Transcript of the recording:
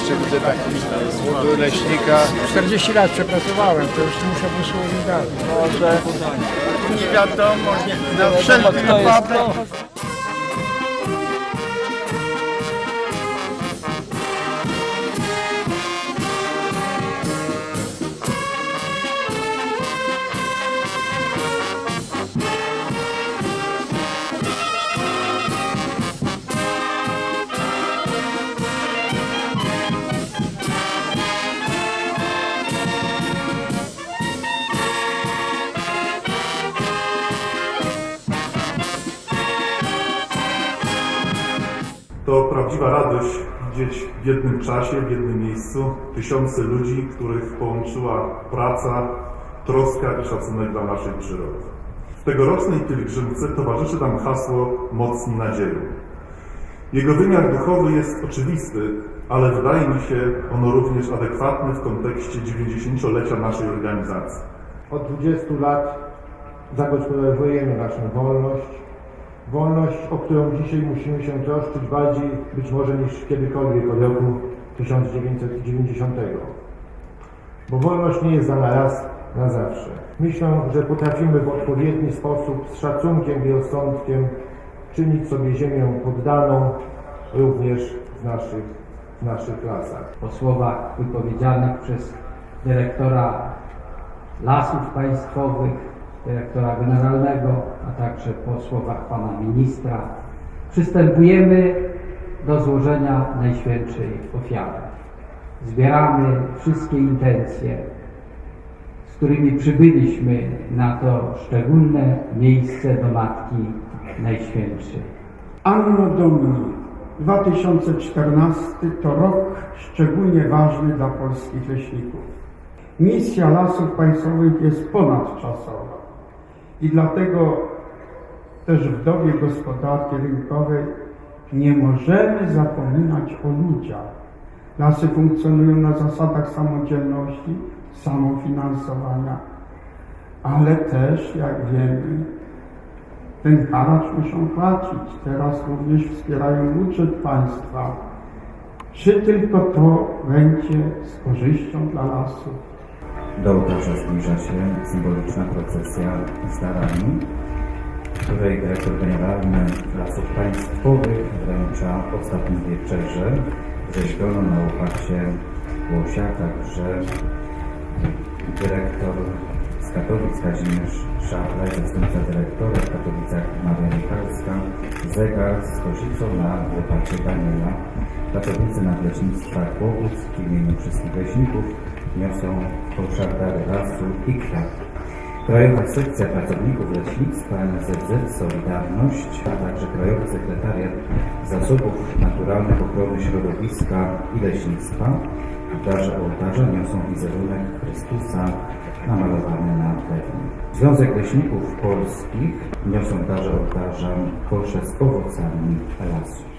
będę tak do leśnika. 40 lat przepracowałem, to już muszę wysłowić dalej. Może nie wiadomo, na wszelki wypadek. To prawdziwa radość widzieć w jednym czasie, w jednym miejscu tysiące ludzi, których połączyła praca, troska i szacunek dla naszej przyrody. W tegorocznej pielgrzymce towarzyszy nam hasło Mocni nadzieją. Jego wymiar duchowy jest oczywisty, ale wydaje mi się ono również adekwatny w kontekście 90-lecia naszej organizacji. Od 20 lat zagospodarowujemy naszą wolność. Wolność, o którą dzisiaj musimy się troszczyć bardziej być może niż kiedykolwiek od roku 1990. Bo wolność nie jest dana raz na zawsze. Myślę, że potrafimy w odpowiedni sposób, z szacunkiem i rozsądkiem czynić sobie ziemię poddaną również w naszych, w naszych lasach. po słowach wypowiedzianych przez dyrektora Lasów Państwowych, dyrektora generalnego, a także po słowach pana ministra, przystępujemy do złożenia Najświętszej Ofiary. Zbieramy wszystkie intencje, z którymi przybyliśmy na to szczególne miejsce do Matki Najświętszej. Anno Domini 2014 to rok szczególnie ważny dla polskich leśników. Misja Lasów Państwowych jest ponadczasowa i dlatego też w dobie gospodarki rynkowej nie możemy zapominać o ludziach. Lasy funkcjonują na zasadach samodzielności, samofinansowania, ale też, jak wiemy, ten haracz muszą płacić. Teraz również wspierają budżet państwa. Czy tylko to będzie z korzyścią dla lasów? Do zbliża się symboliczna procesja z darami, której dyrektor generalny Lasów Państwowych wręcza ostatnią wieczerzę rzeźbioną na łopacie łosia, także dyrektor z Katowic Kazimierz Szaflej, zastępca dyrektora w Katowicach Maria Michalska, zegar z kosicą na łopacie Daniela. Pracownicy Nadleśnictwa Kłobuck w imieniu wszystkich leśników niosą koszardary lasu i kwiat. Krajowa Sekcja Pracowników Leśnictwa NZZ Solidarność, a także Krajowy Sekretariat Zasobów Naturalnych Ochrony Środowiska i Leśnictwa w darze ołtarza niosą wizerunek Chrystusa namalowany na drewnie. Związek Leśników Polskich niosą darze ołtarza kosze z owocami lasu.